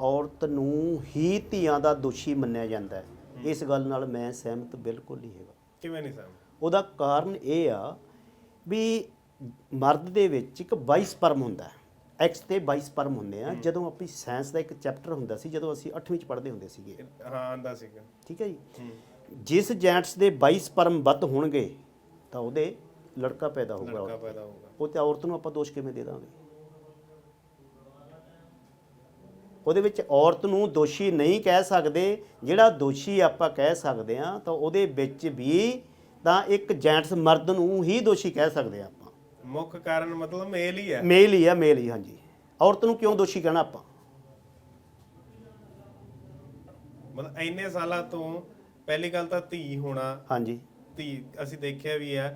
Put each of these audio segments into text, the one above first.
ਔਰਤ ਨੂੰ ਹੀ ਧੀਆਂ ਦਾ ਦੋਸ਼ੀ ਮੰਨਿਆ ਜਾਂਦਾ ਹੈ। ਇਸ ਗੱਲ ਨਾਲ ਮੈਂ ਸਹਿਮਤ ਬਿਲਕੁਲ ਨਹੀਂ ਹੈਗਾ। ਕਿਵੇਂ ਨਹੀਂ ਸਮ ਉਹਦਾ ਕਾਰਨ ਇਹ ਆ ਵੀ ਮਰਦ ਦੇ ਵਿੱਚ ਇੱਕ 22 ਸਪਰਮ ਹੁੰਦਾ ਹੈ। ਐਕਸ ਤੇ 22 ਸਪਰਮ ਹੁੰਦੇ ਆ। ਜਦੋਂ ਆਪਣੀ ਸਾਇੰਸ ਦਾ ਇੱਕ ਚੈਪਟਰ ਹੁੰਦਾ ਸੀ ਜਦੋਂ ਅਸੀਂ 8ਵੀਂ ਚ ਪੜ੍ਹਦੇ ਹੁੰਦੇ ਸੀਗੇ। ਹਾਂ ਆਂਦਾ ਸੀਗਾ। ਠੀਕ ਹੈ ਜੀ? ਜਿਸ ਜੈਂਟਸ ਦੇ 22 ਸਪਰਮ ਵੱਧ ਹੋਣਗੇ ਤਾਂ ਉਹਦੇ ਲੜਕਾ ਪੈਦਾ ਹੋਊਗਾ। ਲੜਕਾ ਪੈਦਾ ਹੋਊਗਾ। ਉਹ ਤੇ ਔਰਤ ਨੂੰ ਆਪਾਂ ਦੋਸ਼ ਕਿਵੇਂ ਦੇ ਦਾਂਗੇ? ਉਹਦੇ ਵਿੱਚ ਔਰਤ ਨੂੰ ਦੋਸ਼ੀ ਨਹੀਂ ਕਹਿ ਸਕਦੇ। ਜਿਹੜਾ ਦੋਸ਼ੀ ਆਪਾਂ ਕਹਿ ਸਕਦੇ ਆ ਤਾਂ ਉਹਦੇ ਵਿੱਚ ਵੀ ਤਾਂ ਇੱਕ ਜੈਂਟਸ ਮਰਦ ਨੂੰ ਹੀ ਦੋਸ਼ੀ ਕਹਿ ਸਕਦੇ ਆ ਆਪਾਂ। ਮੁੱਖ ਕਾਰਨ ਮਤਲਬ ਮੇਲ ਹੀ ਹੈ। ਮੇਲ ਹੀ ਆ ਮੇਲ ਹੀ ਹਾਂਜੀ। ਔਰਤ ਨੂੰ ਕਿਉਂ ਦੋਸ਼ੀ ਕਹਿਣਾ ਆਪਾਂ? ਮਤਲਬ ਇੰਨੇ ਸਾਲਾਂ ਤੋਂ ਪਹਿਲੀ ਗੱਲ ਤਾਂ ਧੀ ਹੋਣਾ ਹਾਂਜੀ। ਧੀ ਅਸੀਂ ਦੇਖਿਆ ਵੀ ਹੈ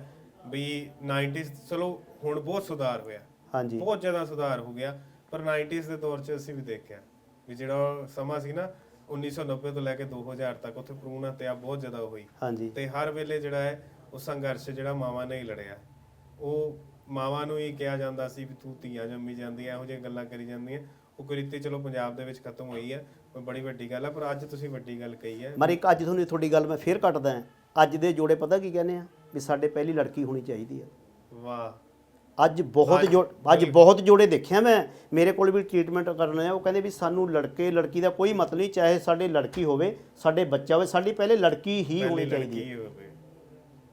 ਵੀ 90s ਚਲੋ ਹੁਣ ਬਹੁਤ ਸੁਧਾਰ ਹੋਇਆ। ਹਾਂਜੀ। ਬਹੁਤ ਜ਼ਿਆਦਾ ਸੁਧਾਰ ਹੋ ਗਿਆ ਪਰ 90s ਦੇ ਦੌਰ 'ਚ ਅਸੀਂ ਵੀ ਦੇਖਿਆ। ਵੀ ਜਿਹੜਾ ਸਮਾਂ ਸੀ ਨਾ 1990 ਤੋਂ ਲੈ ਕੇ 2000 ਤੱਕ ਉੱਥੇ ਭਰੂਣ ਹੱਤਿਆ ਬਹੁਤ ਜ਼ਿਆਦਾ ਹੋਈ। ਹਾਂਜੀ। ਤੇ ਹਰ ਵੇਲੇ ਜਿਹੜਾ ਹੈ ਉਹ ਸੰਘਰਸ਼ ਜਿਹੜਾ ਮਾਵਾਂ ਨੇ ਹੀ ਲੜਿਆ। ਉਹ ਮਾਵਾਂ ਨੂੰ ਹੀ ਕਿਹਾ ਜਾਂਦਾ ਸੀ ਵੀ ਤੂੰ ਧੀਆਂ ਜੰਮੀ ਜਾਂਦੀਆਂ ਇਹੋ ਜਿਹੀਆਂ ਗੱਲਾਂ ਕਰੀ ਜਾਂਦੀਆਂ। ਉਹ ਕੁਰੀਤੀ ਚਲੋ ਪੰਜਾਬ ਦੇ ਵਿੱਚ ਖਤਮ ਹੋਈ ਹੈ ਪਰ ਬੜੀ ਵੱਡੀ ਗੱਲ ਹੈ ਪਰ ਅੱਜ ਤੁਸੀਂ ਵੱਡੀ ਗੱਲ ਕਹੀ ਹੈ ਇੱਕ ਅੱਜ ਤੁਹਾਨੂੰ ਤੁਹਾਡੀ ਗੱਲ ਮੈਂ ਫੇਰ ਕੱਟਦਾ ਹਾਂ। ਅੱਜ ਦੇ ਜੋੜੇ ਪਤਾ ਕੀ ਕਹਿੰਦੇ ਆ? ਵੀ ਸਾਡੇ ਪਹਿਲੀ ਲੜਕੀ ਹੋਣੀ ਚਾਹੀਦੀ ਆ। ਵਾਹ। ਅੱਜ ਬਹੁਤ ਜੋ ਅੱਜ ਬਹੁਤ ਜੋੜੇ ਦੇਖਿਆ ਮੈਂ। ਮੇਰੇ ਕੋਲ ਵੀ ਟ੍ਰੀਟਮੈਂਟ ਕਰਨ ਆਏ ਆ ਉਹ ਕਹਿੰਦੇ ਵੀ ਸਾਨੂੰ ਲੜਕੇ ਲੜਕੀ ਦਾ ਕੋਈ ਮਤਲਬ ਨਹੀਂ। ਚਾਹੇ ਸਾਡੇ ਲੜਕੀ ਹੋਵੇ ਸਾਡੇ ਬੱਚਾ ਹੋਵੇ ਸਾਡੀ ਪਹਿਲੇ ਲੜਕੀ ਹੀ ਹੋਣੀ ਚਾਹੀਦੀ ਹੈ।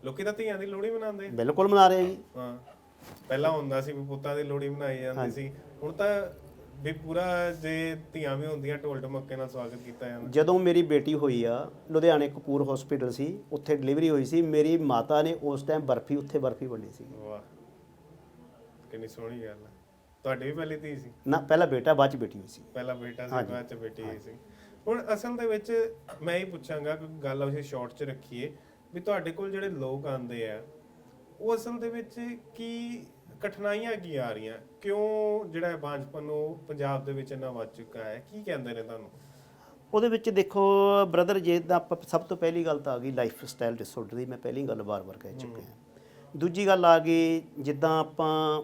ਲੋਕੀ ਤਾਂ ਧੀਆਂ ਦੀ ਲੋਹੜੀ ਮਨਾਉਂਦੇ ਬਿਲਕੁਲ ਮਨਾ ਰਹੇ ਆ ਜੀ। ਹਾਂ। ਪਹਿਲਾਂ ਹੁੰਦਾ ਸੀ ਵੀ ਪੁੱਤਾਂ ਦੀ ਲੋਹੜੀ ਮਨਾਈ ਜਾਂਦੀ ਸੀ। ਹੁਣ ਤਾਂ ਵੀ ਪੂਰਾ ਜੇ ਧੀਆਂ ਵੀ ਹੁੰਦੀਆਂ ਢੋਲ ਢਮੱਕੇ ਨਾਲ ਸਵਾਗਤ ਕੀਤਾ ਜਾਂਦਾ। ਜਦੋਂ ਮੇਰੀ ਬੇਟੀ ਹੋਈ ਆ ਲੁਧਿਆਣੇ ਕਪੂਰ ਹਸਪੀਟਲ ਸੀ ਉੱਥੇ ਡਿਲੀਵਰੀ ਹੋਈ ਸੀ। ਮੇਰੀ ਮਾਤਾ ਨੇ ਉਸ ਟਾਈਮ ਬਰਫੀ ਉੱਥੇ ਬਰਫੀ ਵੰਡੀ ਸੀ। ਵਾਹ। ਕਿੰਨੀ ਸੋਹਣੀ ਗੱਲ ਹੈ ਤੁਹਾਡੀ ਵੀ ਪਹਿਲੀ ਧੀ ਸੀ? ਨਾ ਪਹਿਲਾਂ ਬੇਟਾ ਬਾਅਦ ਚ ਬੇਟੀ ਹੋਈ ਸੀ। ਪਹਿਲਾ ਬੇਟਾ ਸੀ ਬਾਅਦ ਚ ਬੇਟੀ ਹੋਈ ਸੀ। ਹੁਣ ਅਸਲ ਦੇ ਵਿੱਚ ਮੈਂ ਹੀ ਪੁੱਛਾਂਗਾ ਕਿ ਗੱਲ ਅਸੀਂ ਸ਼ਾਰਟ 'ਚ ਰੱਖੀਏ ਵੀ ਤੁਹਾਡੇ ਕੋਲ ਜਿਹੜੇ ਲੋਕ ਆਉਂਦੇ ਆ ਉਹ ਅਸਲ ਦੇ ਵਿੱਚ ਕੀ ਕਠਿਨਾਈਆਂ ਕੀ ਆ ਰਹੀਆਂ? ਕਿਉਂ ਜਿਹੜਾ ਇਹ ਬਾਂਝਪਨ ਨੂੰ ਪੰਜਾਬ ਦੇ ਵਿੱਚ ਇੰਨਾ ਵੱਧ ਚੁੱਕਾ ਹੈ? ਕੀ ਕਹਿੰਦੇ ਨੇ ਤੁਹਾਨੂੰ? ਉਹਦੇ ਵਿੱਚ ਦੇਖੋ ਬ੍ਰਦਰ ਜੇ ਤਾਂ ਆਪਾਂ ਸਭ ਤੋਂ ਪਹਿਲੀ ਗੱਲ ਤਾਂ ਆ ਗਈ ਲਾਈਫ ਸਟਾਈਲ ਡਿਸਆਰਡਰ ਦੀ ਮੈਂ ਪਹਿਲੀ ਗੱਲ ਵਾਰ-ਵਾਰ ਕਹਿ ਚੁੱਕਿਆ। ਦੂਜੀ ਗੱਲ ਆ ਗਈ ਜਿੱਦਾਂ ਆਪਾਂ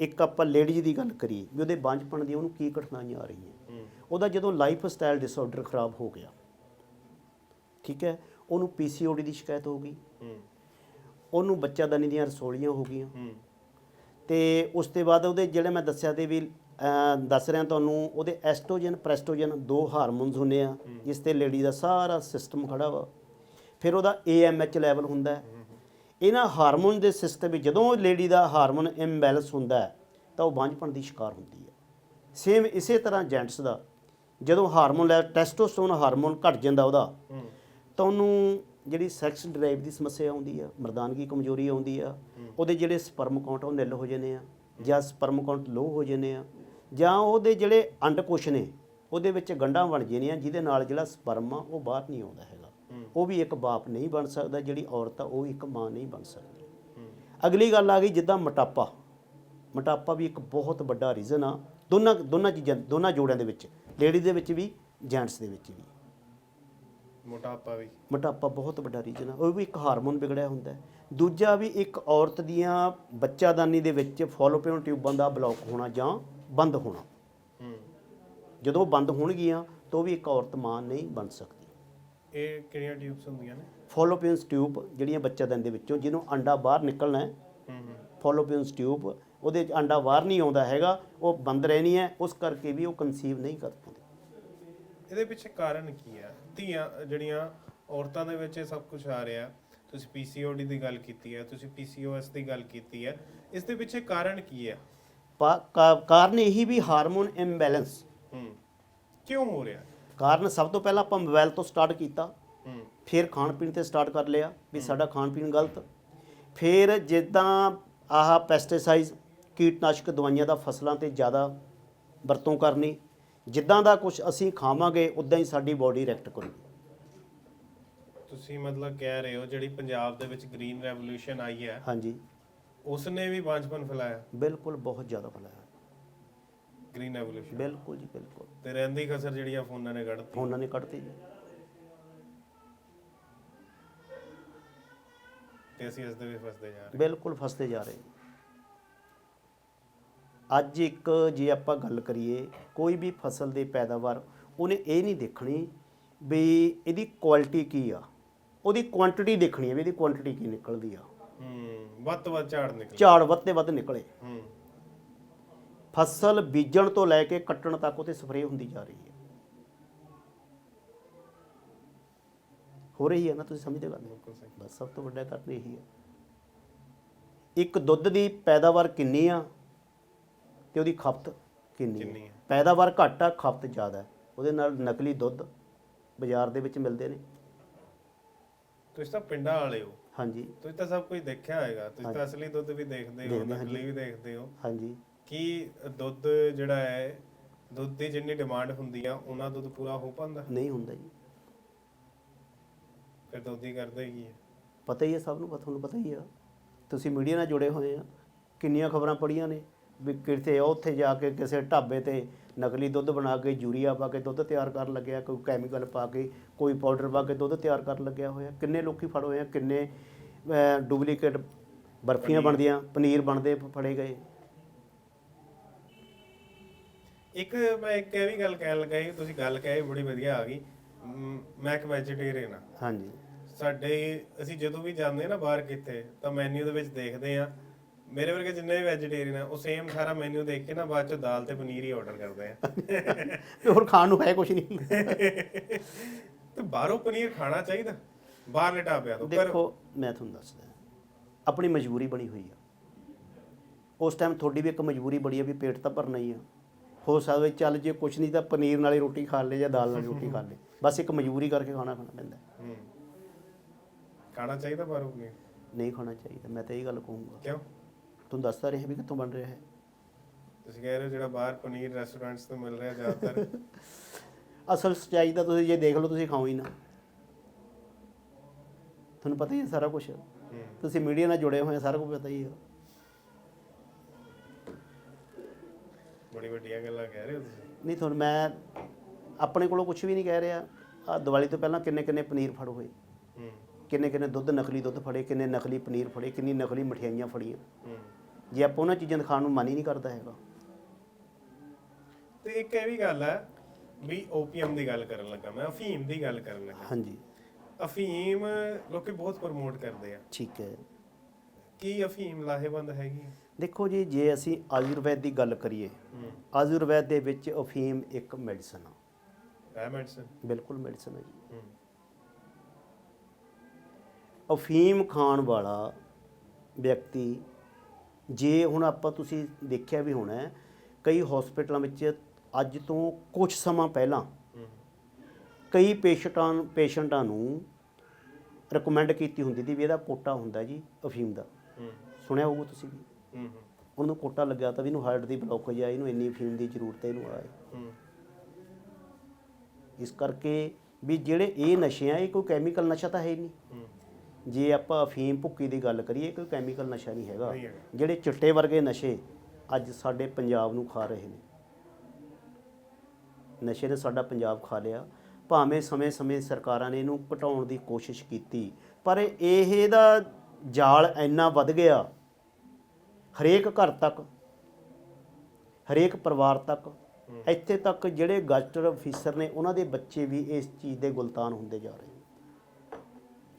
ਇੱਕ ਆਪਾਂ ਲੇਡੀਜ਼ ਦੀ ਗੱਲ ਕਰੀ ਵੀ ਉਹਦੇ ਬਾਂਝਪਣ ਦੀ ਉਹਨੂੰ ਕੀ ਕਠਿਨਾਈਆਂ ਆ ਰਹੀਆਂ। ਹੂੰ। ਉਹਦਾ ਜਦੋਂ ਲਾਈਫ ਸਟਾਈਲ ਡਿਸਆਰਡਰ ਖਰਾਬ ਹੋ ਗਿਆ ਠੀਕ ਹੈ ਉਹਨੂੰ ਪੀਸੀਓਡੀ ਦੀ ਸ਼ਿਕਾਇਤ ਹੋ ਗਈ। ਉਹਨੂੰ ਬੱਚਾਦਾਨੀ ਦੀਆਂ ਰਸੋਲੀਆਂ ਹੋ ਗਈਆਂ। ਤੇ ਉਸ ਤੋਂ ਬਾਅਦ ਉਹਦੇ ਜਿਹੜੇ ਮੈਂ ਦੱਸਿਆ ਤੇ ਵੀ ਦੱਸ ਰਿਹਾ ਤੁਹਾਨੂੰ ਉਹਦੇ ਐਸਟ੍ਰੋਜਨ ਪ੍ਰੈਸਟੋਜਨ ਦੋ ਹਾਰਮੋਨਸ ਹੁੰਦੇ ਆ। ਜਿਸ ਤੇ ਲੇਡੀ ਦਾ ਸਾਰਾ ਸਿਸਟਮ ਖੜਾ ਵਾ। ਫਿਰ ਉਹਦਾ ਏਐਮਐਚ ਲੈਵਲ ਹੁੰਦਾ ਹੈ। ਇਹਨਾਂ ਹਾਰਮੋਨ ਦੇ ਸਿਸਟਮ ਵਿੱਚ ਜਦੋਂ ਲੇਡੀ ਦਾ ਹਾਰਮੋਨ ਇੰਬੈਲੈਂਸ ਹੁੰਦਾ ਹੈ ਤਾਂ ਉਹ ਬਾਂਝਪਣ ਦੀ ਸ਼ਿਕਾਰ ਹੁੰਦੀ ਹੈ। ਸੇਮ ਇਸੇ ਤਰ੍ਹਾਂ ਜੈਂਟਸ ਦਾ ਜਦੋਂ ਹਾਰਮੋਨ ਲੈ ਟੈਸਟੋਸਟੇਰੋਨ ਹਾਰਮੋਨ ਘਟ ਜਾਂਦਾ ਉਹਦਾ ਹੂੰ। ਤਾਂ ਉਹਨੂੰ ਜਿਹੜੀ ਸੈਕਸ ਡਰਾਈਵ ਦੀ ਸਮੱਸਿਆ ਆਉਂਦੀ ਆ ਮਰਦਾਨਗੀ ਕਮਜ਼ੋਰੀ ਆਉਂਦੀ ਆ ਉਹਦੇ ਜਿਹੜੇ ਸਪਰਮ ਕਾਊਂਟ ਉਹ ਨਿਲ ਹੋ ਜਾਂਦੇ ਆ ਜਾਂ ਸਪਰਮ ਕਾਊਂਟ ਲੋ ਹੋ ਜਾਂਦੇ ਆ ਜਾਂ ਉਹਦੇ ਜਿਹੜੇ ਅੰਡਕੋਸ਼ ਨੇ ਉਹਦੇ ਵਿੱਚ ਗੰਢਾਂ ਬਣ ਜਾਂਦੀਆਂ ਜਿਹਦੇ ਨਾਲ ਜਿਹੜਾ ਸਪਰਮ ਆ ਉਹ ਬਾਹਰ ਨਹੀਂ ਆਉਂਦਾ ਹੈਗਾ। ਉਹ ਵੀ ਇੱਕ ਬਾਪ ਨਹੀਂ ਬਣ ਸਕਦਾ ਜਿਹੜੀ ਔਰਤ ਆ ਉਹ ਇੱਕ ਮਾਂ ਨਹੀਂ ਬਣ ਸਕਦੀ। ਅਗਲੀ ਗੱਲ ਆ ਗਈ ਜਿੱਦਾਂ ਮੋਟਾਪਾ। ਮੋਟਾਪਾ ਵੀ ਇੱਕ ਬਹੁਤ ਵੱਡਾ ਰੀਜ਼ਨ ਆ ਦੋਨਾਂ ਦੋਨਾਂ ਚੀਜ਼ਾਂ ਦੋਨਾਂ ਜੋੜਿਆਂ ਦੇ ਵਿੱਚ ਲੇਡੀ ਦੇ ਵਿੱਚ ਵੀ ਜੈਂਟਸ ਦੇ ਵਿੱਚ ਵੀ। ਮੋਟਾਪਾ ਵੀ। ਮੋਟਾਪਾ ਬਹੁਤ ਵੱਡਾ ਰੀਜਨ ਆ ਉਹ ਵੀ ਇੱਕ ਹਾਰਮੋਨ ਵਿਗੜਿਆ ਹੁੰਦਾ ਦੂਜਾ ਵੀ ਇੱਕ ਔਰਤ ਦੀਆਂ ਬੱਚਾਦਾਨੀ ਦੇ ਵਿੱਚ ਫੋਲੋਪਿਓਨ ਟਿਊਬਾਂ ਦਾ ਬਲੌਕ ਹੋਣਾ ਜਾਂ ਬੰਦ ਹੋਣਾ। ਹੂੰ। ਜਦੋਂ ਉਹ ਬੰਦ ਹੋਣਗੀਆਂ ਤਾਂ ਉਹ ਵੀ ਇੱਕ ਔਰਤ ਮਾਂ ਨਹੀਂ ਬਣ ਸਕਦੀ। ਇਹ ਕਿਹੜੀਆਂ ਟਿਊਬਸ ਹੁੰਦੀਆਂ ਨੇ? ਫੋਲੋਪਿਓਨਸ ਟਿਊਬ ਜਿਹੜੀਆਂ ਬੱਚਾਦਾਨੀ ਦੇ ਵਿੱਚੋਂ ਜਿਹਨੂੰ ਅੰਡਾ ਬਾਹਰ ਨਿਕਲਣਾ ਹੈ। ਫੋਲੋਪਿਓਨਸ ਟਿਊਬ ਉਹਦੇ 'ਚ ਅੰਡਾ ਬਾਹਰ ਨਹੀਂ ਆਉਂਦਾ ਹੈਗਾ ਉਹ ਬੰਦ ਰਹਿਣੀ ਹੈ ਉਸ ਕਰਕੇ ਵੀ ਉਹ ਕਨਸੀਵ ਨਹੀਂ ਕਰ ਪਾਉਂਦੀ। ਇਹਦੇ ਪਿੱਛੇ ਕਾਰਨ ਕੀ ਹੈ? ਧੀਆਂ ਜਿਹੜੀਆਂ ਔਰਤਾਂ ਦੇ ਵਿੱਚ ਇਹ ਸਭ ਕੁਝ ਆ ਰਿਹਾ ਤੁਸੀਂ ਪੀਸੀਓਡੀ ਦੀ ਗੱਲ ਕੀਤੀ ਹੈ ਤੁਸੀਂ ਪੀਸੀਓਐਸ ਦੀ ਗੱਲ ਕੀਤੀ ਹੈ ਇਸ ਦੇ ਪਿੱਛੇ ਕਾਰਨ ਕੀ ਹੈ? ਪਾ- ਕਾ- ਕਾਰਨ ਇਹੀ ਵੀ ਹਾਰਮੋਨ ਇੰਬੈਲੈਂਸ ਹੂੰ। ਕਿਉਂ ਹੋ ਰਿਹਾ? ਕਾਰਨ ਸਭ ਤੋਂ ਪਹਿਲਾਂ ਆਪਾਂ ਮੋਬਾਈਲ ਤੋਂ ਸਟਾਰਟ ਕੀਤਾ। ਫਿਰ ਖਾਣ ਪੀਣ ਤੇ ਸਟਾਰਟ ਕਰ ਲਿਆ ਵੀ ਸਾਡਾ ਖਾਣ ਪੀਣ ਗਲਤ। ਫਿਰ ਜਿੱਦਾਂ ਆਹ ਪੈਸਟੀਸਾਈਡ ਕੀਟਨਾਸ਼ਕ ਦਵਾਈਆਂ ਦਾ ਫਸਲਾਂ ਤੇ ਜ਼ਿਆਦਾ ਵਰਤੋਂ ਕਰਨੀ ਜਿੱਦਾਂ ਦਾ ਕੁਝ ਅਸੀਂ ਖਾਵਾਂਗੇ ਉਦਾਂ ਹੀ ਸਾਡੀ ਬਾਡੀ ਰਿਐਕਟ ਕਰੂਗੀ। ਤੁਸੀਂ ਮਤਲਬ ਕਹਿ ਰਹੇ ਹੋ ਜਿਹੜੀ ਪੰਜਾਬ ਦੇ ਵਿੱਚ ਗ੍ਰੀਨ ਰੈਵੋਲੂਸ਼ਨ ਆਈ ਹੈ ਹਾਂਜੀ। ਉਸ ਨੇ ਵੀ ਬਾਂਝਪਨ ਫੈਲਾਇਆ। ਬਿਲਕੁਲ ਬਹੁਤ ਜ਼ਿਆਦਾ ਫੈਲਾਇਆ। ਗ੍ਰੀਨ ਰੈਵੋਲੂਸ਼ਨ ਬਿਲਕੁਲ ਜੀ ਬਿਲਕੁਲ। ਤੇ ਰਹਿੰਦੀ ਖਸਰ ਜਿਹੜੀਆਂ ਫੋਨਾਂ ਨੇ ਕੱਢਤੀ। ਉਹਨਾਂ ਨੇ ਕੱਢਤੀ ਜੀ। ਤੇ ਅਸੀਂ ਇਸ ਦੇ ਵੀ ਫਸਦੇ ਜਾ ਰਹੇ। ਬਿਲਕੁਲ ਫਸਦੇ ਜਾ ਰਹੇ। ਅੱਜ ਇੱਕ ਜੇ ਆਪਾਂ ਗੱਲ ਕਰੀਏ ਕੋਈ ਵੀ ਫਸਲ ਦੀ ਪੈਦਾਵਾਰ ਉਹਨੇ ਇਹ ਨਹੀਂ ਦੇਖਣੀ ਵੀ ਇਹਦੀ ਕੁਆਲਿਟੀ ਕੀ ਆ। ਉਹਦੀ ਕੁਆਂਟੀਟੀ ਦੇਖਣੀ ਹੈ ਵੀ ਇਹਦੀ ਕੁਆਂਟੀਟੀ ਕੀ ਨਿਕਲਦੀ ਆ। ਹੂੰ ਵੱਧ ਤੋਂ ਵੱਧ ਝਾੜ ਨਿਕਲੇ। ਝਾੜ ਵੱਧ ਤੇ ਵੱਧ ਨਿਕਲੇ। ਹੂੰ। ਫਸਲ ਬੀਜਣ ਤੋਂ ਲੈ ਕੇ ਕੱਟਣ ਤੱਕ ਉਹਤੇ ਸਪਰੇਅ ਹੁੰਦੀ ਜਾ ਰਹੀ ਹੈ। ਹੋ ਰਹੀ ਹੈ ਨਾ ਤੁਸੀਂ ਸਮਝਦੇ ਗੱਲ? ਬਸ ਸਭ ਤੋਂ ਵੱਡਾ ਕਾਰਨ ਇਹੀ ਹੈ। ਇੱਕ ਦੁੱਧ ਦੀ ਪੈਦਾਵਾਰ ਕਿੰਨੀ ਆ ਤੇ ਉਹਦੀ ਖਪਤ ਕਿੰਨੀ ਹੈ। ਪੈਦਾਵਾਰ ਘੱਟ ਆ ਖਪਤ ਜ਼ਿਆਦਾ ਹੈ ਉਹਦੇ ਨਾਲ ਨਕਲੀ ਦੁੱਧ ਬਾਜ਼ਾਰ ਦੇ ਵਿੱਚ ਮਿਲਦੇ ਨੇ। ਤੁਸੀਂ ਤਾਂ ਪਿੰਡਾਂ ਵਾਲੇ ਹੋ। ਹਾਂਜੀ। ਤੁਸੀਂ ਤਾਂ ਸਭ ਕੁਝ ਦੇਖਿਆ ਹੋਏਗਾ। ਤੁਸੀਂ ਤਾਂ ਅਸਲੀ ਦੁੱਧ ਵੀ ਦੇਖਦੇ ਹਾਂ ਨਕਲੀ ਵੀ ਦੇਖਦੇ ਹੋ। ਹਾਂਜੀ। ਕੀ ਦੁੱਧ ਜਿਹੜਾ ਹੈ ਦੁੱਧ ਦੀ ਜਿੰਨੀ ਡਿਮਾਂਡ ਹੁੰਦੀ ਆ ਉਹਨਾਂ ਦੁੱਧ ਪੂਰਾ ਹੋ ਪਾਉਂਦਾ? ਨਹੀਂ ਹੁੰਦਾ ਜੀ। ਫਿਰ ਦੁੱਧ ਹੀ ਕਰਦੇ ਕੀ ਹੈ ਪਤਾ ਹੀ ਹੈ ਸਭ ਨੂੰ ਪਤਾ ਤੁਹਾਨੂੰ ਪਤਾ ਹੀ ਆ। ਤੁਸੀਂ ਮੀਡੀਆ ਨਾਲ ਜੁੜੇ ਹੋਏ ਆ ਕਿੰਨੀਆਂ ਖਬਰਾਂ ਪੜੀਆਂ ਨੇ ਵੀ ਕਿਤੇ ਉੱਥੇ ਜਾ ਕੇ ਕਿਸੇ ਢਾਬੇ ਤੇ ਨਕਲੀ ਦੁੱਧ ਬਣਾ ਕੇ ਯੂਰੀਆ ਪਾ ਕੇ ਦੁੱਧ ਤਿਆਰ ਕਰਨ ਲੱਗਿਆ ਕੋਈ ਕੈਮੀਕਲ ਪਾ ਕੇ ਕੋਈ ਪਾਊਡਰ ਪਾ ਕੇ ਦੁੱਧ ਤਿਆਰ ਕਰਨ ਲੱਗਿਆ ਹੋਇਆ। ਕਿੰਨੇ ਲੋਕੀ ਫੜ ਹੋਏ ਆ ਕਿੰਨੇ ਡੁਪਲੀਕੇਟ ਬਰਫੀਆਂ ਬਣਦੀਆਂ ਪਨੀਰ ਬਣਦੇ ਫੜੇ ਗਏ। ਇੱਕ ਮੈਂ ਇੱਕ ਇਹ ਵੀ ਗੱਲ ਕਹਿਣ ਲੱਗਾ ਸੀ ਤੁਸੀਂ ਗੱਲ ਕਹੀ ਬੜੀ ਵਧੀਆ ਆ ਗਈ। ਮ, ਮੈਂ ਇੱਕ ਵੈਜੀਟੇਰੀਅਨ ਆ। ਹਾਂਜੀ। ਸਾਡੇ ਅਸੀਂ ਜਦੋਂ ਵੀ ਜਾਂਦੇ ਆ ਨਾ ਬਾਹਰ ਕਿਤੇ ਤਾਂ ਮੈਨੂ ਦੇ ਵਿੱਚ ਦੇਖਦੇ ਆ ਮੇਰੇ ਵਰਗੇ ਜਿੰਨੇ ਵੀ ਵੈਜੀਟੇਰੀਅਨ ਆ ਉਹ ਸੇਮ ਸਾਰਾ ਮੈਨੂ ਦੇਖ ਕੇ ਨਾ ਬਾਅਦ ਚ ਦਾਲ ਤੇ ਪਨੀਰ ਹੀ ਆਰਡਰ ਕਰਦੇ ਆ। ਤੇ ਹੋਰ ਖਾਣ ਨੂੰ ਹੈ ਕੁਝ ਨਹੀਂ। ਤੇ ਬਾਹਰੋਂ ਪਨੀਰ ਖਾਣਾ ਚਾਹੀਦਾ। ਬਾਹਰਲੇ ਢਾਬਿਆਂ ਤੋਂ ਪਰ ਦੇਖੋ ਮੈਂ ਤੁਹਾਨੂੰ ਦੱਸਦਾ ਆਪਣੀ ਮਜਬੂਰੀ ਬਣੀ ਹੋਈ ਆ। ਉਸ ਟਾਈਮ ਤੁਹਾਡੀ ਵੀ ਇੱਕ ਮਜਬੂਰੀ ਬੜੀ ਆ ਵੀ ਪੇਟ ਤਾਂ ਭਰਨਾ ਹੀ ਆ। ਹੋ ਸਕਦਾ ਚੱਲ ਜੇ ਕੁਛ ਨਹੀਂ ਤਾਂ ਪਨੀਰ ਨਾਲ ਰੋਟੀ ਖਾ ਲੇ ਜਾਂ ਦਾਲ ਨਾਲ ਰੋਟੀ ਖਾ ਲੇ ਬਸ ਇੱਕ ਮਜਬੂਰੀ ਕਰਕੇ ਖਾਣਾ ਖਾਣਾ ਪੈਂਦਾ। ਹੂੰ। ਖਾਣਾ ਚਾਹੀਦਾ ਬਾਹਰੋਂ ਪਨੀਰ? ਨਹੀਂ ਖਾਣਾ ਚਾਹੀਦਾ ਮੈਂ ਤਾਂ ਇਹ ਗੱਲ ਕਹੂੰਗਾ। ਕਿਉਂ? ਤੁਹਾਨੂੰ ਦੱਸਦਾ ਰਿਹਾ ਵੀ ਕਿੱਥੋਂ ਬਣ ਰਿਹਾ ਹੈ ਤੁਸੀਂ ਕਹਿ ਰਹੇ ਹੋ ਜਿਹੜਾ ਬਾਹਰ ਪਨੀਰ ਰੈਸਟੋਰੈਂਟਸ ਤੋਂ ਮਿਲ ਰਿਹਾ ਜ਼ਿਆਦਾਤਰ। ਅਸਲ ਸੱਚਾਈ ਤਾਂ ਤੁਸੀਂ ਜੇ ਦੇਖ ਲਓ ਤੁਸੀਂ ਖਾਓ ਹੀ ਨਾ। ਤੁਹਾਨੂੰ ਪਤਾ ਹੀ ਹੈ ਸਾਰਾ ਕੁਝ। ਤੁਸੀਂ ਮੀਡੀਆ ਨਾਲ ਜੁੜੇ ਹੋਏ ਆ ਸਾਰਾ ਕੁਝ ਪਤਾ ਹੀ ਹੈ। ਬੜੀ ਵੱਡੀਆਂ ਗੱਲਾਂ ਕਹਿ ਰਹੇ ਹੋ ਤੁਸੀਂ। ਨਹੀਂ ਤੁਹਾਨੂੰ ਮੈਂ ਆਪਣੇ ਕੋਲੋਂ ਕੁਝ ਵੀ ਨਹੀਂ ਕਹਿ ਰਿਹਾ। ਆ ਦੀਵਾਲੀ ਤੋਂ ਪਹਿਲਾਂ ਕਿੰਨੇ ਕਿੰਨੇ ਪਨੀਰ ਫੜ ਹੋਏ। ਹੂੰ। ਕਿੰਨੇ ਕਿੰਨੇ ਦੁੱਧ ਨਕਲੀ ਦੁੱਧ ਫੜੇ ਕਿੰਨੇ ਨਕਲੀ ਪਨੀਰ ਫੜੇ ਕਿੰਨੀ ਨਕਲੀ ਮਠਿਆਈਆਂ ਫੜੀਆਂ। ਹੂੰ। ਜੇ ਆਪਾਂ ਉਹਨਾਂ ਚੀਜ਼ਾਂ ਦਿਖਾਉਣ ਨੂੰ ਮਨ ਹੀ ਨਹੀਂ ਕਰਦਾ ਹੈਗਾ। ਤੇ ਇੱਕ ਇਹ ਵੀ ਗੱਲ ਹੈ ਵੀ ਓਪੀਐਮ ਦੀ ਗੱਲ ਕਰਨ ਲੱਗਾ ਮੈਂ ਅਫੀਮ ਦੀ ਗੱਲ ਕਰਨ ਲੱਗਾ। ਹਾਂਜੀ। ਅਫੀਮ ਲੋਕੀ ਬਹੁਤ ਪ੍ਰਮੋਟ ਕਰਦੇ ਆ। ਠੀਕ ਹੈ। ਕੀ ਅਫੀਮ ਲਾਹੇਵੰਦ ਹੈਗੀ ਹੈ? ਦੇਖੋ ਜੀ ਜੇ ਅਸੀਂ ਆਯੁਰਵੈਦ ਦੀ ਗੱਲ ਕਰੀਏ ਆਯੁਰਵੈਦ ਦੇ ਵਿੱਚ ਅਫੀਮ ਇੱਕ ਮੈਡੀਸਨ ਆ। ਹੈ ਮੈਡੀਸਨ? ਬਿਲਕੁਲ ਮੈਡੀਸਨ ਹੈ ਜੀ। ਅਫੀਮ ਖਾਣ ਵਾਲਾ ਵਿਅਕਤੀ ਜੇ ਹੁਣ ਆਪਾਂ ਤੁਸੀਂ ਦੇਖਿਆ ਵੀ ਹੋਣਾ ਕਈ ਹਸਪੀਟਲਾਂ ਵਿੱਚ ਅੱਜ ਤੋਂ ਕੁਝ ਸਮਾਂ ਪਹਿਲਾਂ ਕਈ ਪੇਸ਼ੈਂਟਾਂ ਪੇਸ਼ੈਂਟਾਂ ਨੂੰ ਰეკਮੈਂਡ ਕੀਤੀ ਹੁੰਦੀ ਸੀ ਵੀ ਇਹਦਾ ਕੋਟਾ ਹੁੰਦਾ ਜੀ ਅਫੀਮ ਦਾ। ਸੁਣਿਆ ਹੋਊਗਾ ਤੁਸੀਂ ਵੀ? ਹੂੰ। ਉਹਨੂੰ ਕੋਟਾ ਲੱਗਿਆ ਤਾਂ ਵੀ ਇਹਨੂੰ ਹਾਰਟ ਦੀ ਬਲੌਕੇਜ ਆ ਇਹਨੂੰ ਇੰਨੀ ਅਫੀਮ ਦੀ ਜ਼ਰੂਰਤ ਹੈ ਇਹਨੂੰ ਆਏ ਹੂੰ। ਇਸ ਕਰਕੇ ਵੀ ਜਿਹੜੇ ਇਹ ਨਸ਼ੇ ਆ ਇਹ ਕੋਈ ਕੈਮੀਕਲ ਨਸ਼ਾ ਤਾਂ ਹੈ ਹੀ ਨਹੀਂ। ਜੇ ਆਪਾਂ ਅਫੀਮ ਭੁੱਕੀ ਦੀ ਗੱਲ ਕਰੀਏ ਕੋਈ ਕੈਮੀਕਲ ਨਸ਼ਾ ਨਹੀਂ ਹੈਗਾ। ਨਹੀਂ ਹੈਗਾ। ਜਿਹੜੇ ਚਿੱਟੇ ਵਰਗੇ ਨਸ਼ੇ ਅੱਜ ਸਾਡੇ ਪੰਜਾਬ ਨੂੰ ਖਾ ਰਹੇ ਨੇ। ਨਸ਼ੇ ਨੇ ਸਾਡਾ ਪੰਜਾਬ ਖਾ ਲਿਆ। ਭਾਵੇਂ ਸਮੇਂ-ਸਮੇਂ ਸਰਕਾਰਾਂ ਨੇ ਇਹਨੂੰ ਘਟਾਉਣ ਦੀ ਕੋਸ਼ਿਸ਼ ਕੀਤੀ ਪਰ ਇਹ ਦਾ ਜਾਲ ਇੰਨਾ ਵੱਧ ਗਿਆ ਹਰੇਕ ਘਰ ਤੱਕ ਹਰੇਕ ਪਰਿਵਾਰ ਤੱਕ ਇੱਥੇ ਤੱਕ ਜਿਹੜੇ ਗਸਟਰ ਅਫੀਸਰ ਨੇ ਉਹਨਾਂ ਦੇ ਬੱਚੇ ਵੀ ਇਸ ਚੀਜ਼ ਦੇ ਗੁਲਤਾਨ ਹੁੰਦੇ ਜਾ ਰਹੇ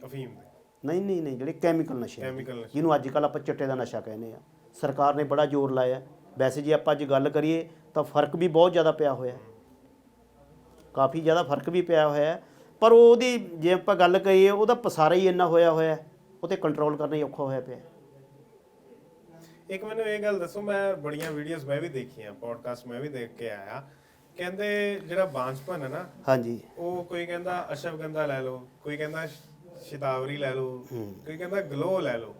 ਅਫੀਮ ਦੇ ਨਹੀਂ ਨਹੀਂ ਨਹੀਂ ਜਿਹੜੇ ਕੈਮੀਕਲ ਨਸ਼ੇ। Chemical ਨਸ਼ੇ। ਜਿਹਨੂੰ ਅੱਜ ਕੱਲ ਆਪਾਂ ਚਿੱਟੇ ਦਾ ਨਸ਼ਾ ਕਹਿੰਦੇ ਆ ਸਰਕਾਰ ਨੇ ਬੜਾ ਜ਼ੋਰ ਲਾਇਆ ਵੈਸੇ ਜੇ ਆਪਾਂ ਅੱਜ ਗੱਲ ਕਰੀਏ ਤਾਂ ਫ਼ਰਕ ਵੀ ਬਹੁਤ ਜ਼ਿਆਦਾ ਪਿਆ ਹੋਇਆ ਹੈ। ਕਾਫੀ ਜ਼ਿਆਦਾ ਫ਼ਰਕ ਵੀ ਪਿਆ ਹੋਇਆ ਹੈ। ਪਰ ਉਹਦੀ ਜੇ ਆਪਾਂ ਗੱਲ ਕਰੀਏ ਉਹਦਾ ਪਸਾਰਾ ਹੀ ਇੰਨਾ ਹੋਇਆ ਹੋਇਆ ਹੈ, ਉਹ ਤੇ ਕੰਟਰੋਲ ਕਰਨਾ ਹੀ ਔਖਾ ਹੋਇਆ ਪਿਆ ਹੈ। ਇੱਕ ਮੈਨੂੰ ਇਹ ਗੱਲ ਦੱਸੋ ਮੈਂ ਬੜੀਆਂ ਵੀਡੀਓਜ਼ ਮੈਂ ਵੀ ਦੇਖੀਆਂ ਪੋਡਕਾਸਟ ਮੈਂ ਵੀ ਦੇਖ ਕੇ ਆਇਆ। ਕਹਿੰਦੇ ਜਿਹੜਾ ਬਾਂਝਪਨ ਹੈ ਨਾ ਹਾਂਜੀ। ਉਹ ਕੋਈ ਕਹਿੰਦਾ ਅਸ਼ਵਗੰਧਾ ਲੈ ਲਓ ਕੋਈ ਕਹਿੰਦਾ ਸ਼ਤਾਵਰੀ ਲੈ ਲਓ ਕੋਈ ਕਹਿੰਦਾ ਗਲੋ ਲੈ ਲਓ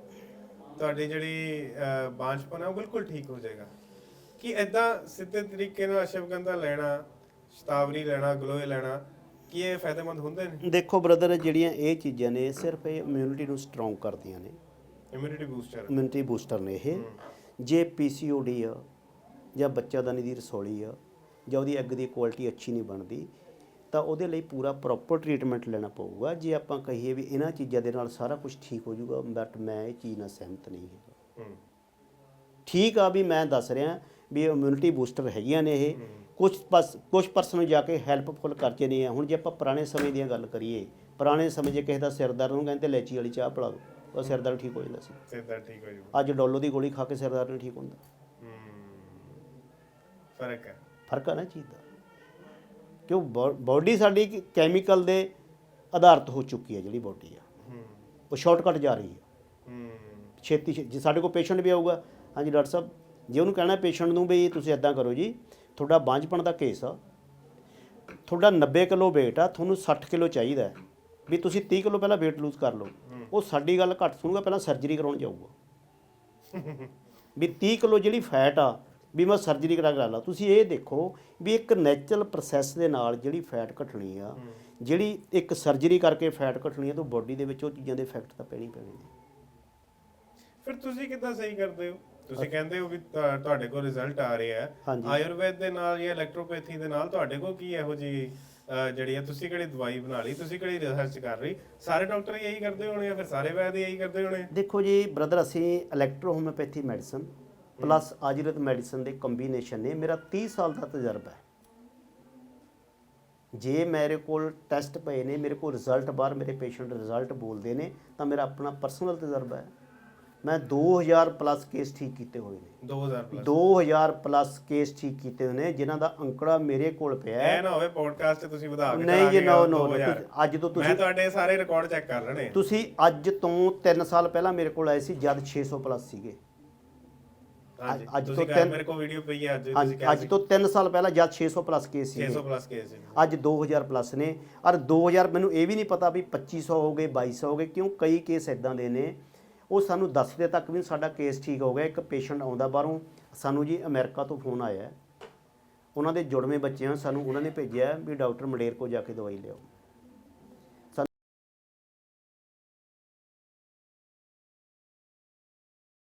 ਤੁਹਾਡੀ ਜਿਹੜੀ ਬਾਂਝਪਨ ਹੈ ਉਹ ਬਿਲਕੁਲ ਠੀਕ ਹੋ ਜਾਏਗਾ। ਕਿ ਐਦਾਂ ਸਿੱਧੇ ਤਰੀਕੇ ਨਾਲ ਅਸ਼ਵਗੰਧਾ ਲੈਣਾ ਸ਼ਤਾਵਰੀ ਲੈਣਾ ਗਲੋਏ ਲੈਣਾ ਕੀ ਇਹ ਫਾਇਦੇਮੰਦ ਹੁੰਦੇ ਨੇ? ਦੇਖੋ ਬ੍ਰਦਰ ਜਿਹੜੀਆਂ ਇਹ ਚੀਜ਼ਾਂ ਨੇ ਸਿਰਫ ਇਹ ਇਮਿਊਨਿਟੀ ਨੂੰ ਸਟਰੋਂਗ ਕਰਦੀਆਂ ਨੇ। ਇਮਿਊਨਿਟੀ ਬੂਸਟਰ ਇਮਿਊਨਿਟੀ ਬੂਸਟਰ ਨੇ ਇਹ। ਜੇ ਪੀਸੀਓਡੀ ਆ ਜਾਂ ਬੱਚਾਦਾਨੀ ਦੀ ਰਸੌਲੀ ਆ ਜਾਂ ਉਹਦੀ ਐਗ ਦੀ ਕੁਆਲਿਟੀ ਅੱਛੀ ਨਹੀਂ ਬਣਦੀ ਤਾਂ ਉਹਦੇ ਲਈ ਪੂਰਾ ਪ੍ਰੋਪਰ ਟ੍ਰੀਟਮੈਂਟ ਲੈਣਾ ਪਊਗਾ। ਜੇ ਆਪਾਂ ਕਹੀਏ ਵੀ ਇਹਨਾਂ ਚੀਜ਼ਾਂ ਦੇ ਨਾਲ ਸਾਰਾ ਕੁਝ ਠੀਕ ਹੋ ਜਾਊਗਾ ਬਟ ਮੈਂ ਇਹ ਚੀਜ਼ ਨਾਲ ਸਹਿਮਤ ਨਹੀਂ ਹੂੰ। ਠੀਕ ਆ ਵੀ ਮੈਂ ਦੱਸ ਰਿਹਾ ਵੀ ਇਮਿਊਨਿਟੀ ਬੂਸਟਰ ਹੈਗੀਆਂ ਨੇ ਇਹ। ਕੁਝ ਪਸ ਕੁਝ ਪਰਸਨ ਨੂੰ ਜਾ ਕੇ ਹੈਲਪਫੁਲ ਕਰਕੇ ਨਹੀਂ ਆ। ਹੁਣ ਜੇ ਆਪਾਂ ਪੁਰਾਣੇ ਸਮੇਂ ਦੀਆਂ ਗੱਲ ਕਰੀਏ ਪੁਰਾਣੇ ਸਮੇਂ 'ਚ ਕਿਸੇ ਦਾ ਸਿਰ ਦਰਦ ਨੂੰ ਕਹਿੰਦੇ ਲੈਚੀ ਵਾਲੀ ਚਾਹ ਪਿਲਾ ਦਿਓ। ਉਹ ਸਿਰ ਦਰਦ ਠੀਕ ਹੋ ਜਾਂਦਾ ਸੀ। ਸਿੱਧਾ ਠੀਕ ਹੋ ਜੂ ਅੱਜ ਡੋਲੋ ਦੀ ਗੋਲੀ ਖਾ ਕੇ ਸਿਰ ਦਰਦ ਨਹੀਂ ਠੀਕ ਹੁੰਦਾ। ਫ਼ਰਕ ਹੈ। ਫ਼ਰਕ ਆ ਨਾ ਚੀਜ਼ ਦਾ। ਕਿਉਂ ਬਾਡੀ ਸਾਡੀ ਕੈਮੀਕਲ ਦੇ ਆਧਾਰਿਤ ਹੋ ਚੁੱਕੀ ਹੈ ਜਿਹੜੀ ਬਾਡੀ ਆ। ਹੂੰ। ਉਹ ਸ਼ਾਰਟਕਟ ਜਾ ਰਹੀ ਹੈ ਹੂੰ। ਛੇਤੀ ਜੇ ਸਾਡੇ ਕੋਲ ਪੇਸ਼ੈਂਟ ਵੀ ਆਊਗਾ ਹਾਂਜੀ ਡਾਕਟਰ ਸਾਹਿਬ ਜੇ ਉਹਨੂੰ ਕਹਿਣਾ ਪੇਸ਼ੈਂਟ ਨੂੰ ਵੀ ਤੁਸੀਂ ਇਦਾਂ ਕਰੋ ਜੀ ਤੁਹਾਡਾ ਬਾਂਝਪਣ ਦਾ ਕੇਸ ਆ। ਤੁਹਾਡਾ 90 ਕਿਲੋ weight ਆ ਤੁਹਾਨੂੰ 60 ਕਿਲੋ ਚਾਹੀਦਾ ਹੈ। ਵੀ ਤੁਸੀਂ 30 ਕਿਲੋ ਪਹਿਲਾਂ weight lose ਕਰ ਲਓ। ਉਹ ਸਾਡੀ ਗੱਲ ਘੱਟ ਸੁਣੂਗਾ ਪਹਿਲਾਂ ਸਰਜਰੀ ਕਰਾਉਣ ਜਾਊਗਾ। ਵੀ 30 ਕਿਲੋ ਜਿਹੜੀ ਫੈਟ ਆ ਵੀ ਮੈਂ ਸਰਜਰੀ ਕਰਾ ਕਰਾ ਲਾ। ਤੁਸੀਂ ਇਹ ਦੇਖੋ ਵੀ ਇੱਕ ਨੈਚੁਰਲ ਪ੍ਰੋਸੈਸ ਦੇ ਨਾਲ ਜਿਹੜੀ ਫੈਟ ਘਟਣੀ ਆ ਜਿਹੜੀ ਇੱਕ ਸਰਜਰੀ ਕਰਕੇ ਫੈਟ ਘਟਣੀ ਆ ਤਾਂ ਬੋਡੀ ਦੇ ਵਿੱਚ ਉਹ ਚੀਜ਼ਾਂ ਦੇ ਇਫੈਕਟ ਤਾਂ ਪੈਣੀ ਪੈਣੇ ਨੇ। ਫਿਰ ਤੁਸੀਂ ਕਿੱਦਾਂ ਸਹੀ ਕਰਦੇ ਹੋ? ਤੁਸੀਂ ਕਹਿੰਦੇ ਹੋ ਵੀ ਤੁਹਾ- ਤੁਹਾਡੇ ਕੋਲ ਰਿਜ਼ਲਟ ਆ ਰਿਹਾ ਹੈ। ਹਾਂਜੀ। ਆਯੁਰਵੈਦ ਦੇ ਨਾਲ ਜਾਂ ਇਲੈਕਟ੍ਰੋਪੈਥੀ ਦੇ ਨਾਲ ਤੁਹਾਡੇ ਕੋਲ ਕੀ ਇਹੋ ਜੀ ਜਿਹੜੀ ਹੈ ਤੁਸੀਂ ਕਿਹੜੀ ਦਵਾਈ ਬਣਾ ਲਈ ਤੁਸੀਂ ਕਿਹੜੀ ਰਿਸਰਚ ਕਰ ਰਹੀ ਸਾਰੇ ਡਾਕਟਰ ਇਹੀ ਕਰਦੇ ਹੋਣੇ ਆ ਫਿਰ ਸਾਰੇ ਵੈਦ ਇਹੀ ਕਰਦੇ ਹੋਣੇ? ਆ? ਦੇਖੋ ਜੀ ਬ੍ਰਦਰ ਅਸੀਂ electro homeopathy medicine plus Ayurved medicine ਦੇ ਕੰਬੀਨੇਸ਼ਨ ਨੇ। ਮੇਰਾ 30 ਸਾਲ ਦਾ ਤਜਰਬਾ ਹੈ। ਜੇ ਮੇਰੇ ਕੋਲ ਟੈਸਟ ਪਏ ਨੇ ਮੇਰੇ ਕੋਲ ਰਿਜ਼ਲਟ ਬਾਹਰ ਮੇਰੇ ਪੇਸ਼ੈਂਟ ਰਿਜ਼ਲਟ ਬੋਲਦੇ ਨੇ ਤਾਂ ਮੇਰਾ ਆਪਣਾ ਪਰਸਨਲ ਤਜਰਬਾ ਹੈ। ਮੈਂ 2000 ਪਲੱਸ ਕੇਸ ਠੀਕ ਕੀਤੇ ਹੋਏ ਨੇ। 2000 ਪਲੱਸ 2000 ਪਲੱਸ ਕੇਸ ਠੀਕ ਕੀਤੇ ਹੋਏ ਨੇ ਜਿਨ੍ਹਾਂ ਦਾ ਅੰਕੜਾ ਮੇਰੇ ਕੋਲ ਪਿਆ ਐ ਹੈ ਨਾ ਹੋਵੇ ਪੋਡਕਾਸਟ ਤੇ ਤੁਸੀਂ ਵਧਾ ਕੇ ਨਹੀਂ ਜੀ, 2000 ਤੁਸੀਂ- ਅੱਜ ਤੋਂ ਮੈਂ ਤੁਸੀਂ- ਤੁਹਾਡੇ ਸਾਰੇ ਰਿਕਾਰਡ ਚੈੱਕ ਕਰ ਲੈਣੇ ਤੁਸੀਂ ਅੱਜ ਤੋਂ 3 ਸਾਲ ਪਹਿਲਾਂ ਮੇਰੇ ਕੋਲ ਆਏ ਸੀ ਜਦ 600 ਪਲੱਸ ਸੀਗੇ। ਅੱਜ ਤੋਂ ਤਿੰਨ- ਮੇਰੇ ਕੋਲ ਵੀਡੀਓ ਪਈ ਹੈ ਅੱਜ ਤੁਸੀਂ ਅੱਜ ਤੋਂ 3 ਸਾਲ ਪਹਿਲਾਂ ਜਦ 600 ਪਲੱਸ ਕੇਸ ਸੀ 600 ਪਲੱਸ ਕੇਸ ਸੀ ਅੱਜ 2000 ਪਲੱਸ ਨੇ। ਔਰ 2000 ਮੈਨੂੰ ਇਹ ਵੀ ਨਹੀਂ ਪਤਾ ਵੀ 2500 ਹੋ ਗਏ 2200 ਹੋ ਗਏ ਕਿਉਂ ਕਈ ਕੇਸ ਇਦਾਂ ਦੇ ਨੇ ਉਹ ਸਾਨੂੰ ਦੱਸਦੇ ਤੱਕ ਵੀ ਸਾਡਾ ਕੇਸ ਠੀਕ ਹੋ ਗਿਆ, ਇੱਕ ਪੇਸ਼ੈਂਟ ਆਉਂਦਾ ਬਾਹਰੋਂ। ਸਾਨੂੰ ਜੀ ਅਮਰੀਕਾ ਤੋਂ ਫੋਨ ਆਇਆ। ਉਹਨਾਂ ਦੇ ਜੁੜਵੇਂ ਬੱਚਿਆਂ ਸਾਨੂੰ ਉਹਨਾਂ ਨੇ ਭੇਜਿਆ ਵੀ ਡਾਕਟਰ ਮੰਡੇਰ ਕੋ ਜਾ ਕੇ ਦਵਾਈ ਲਿਓ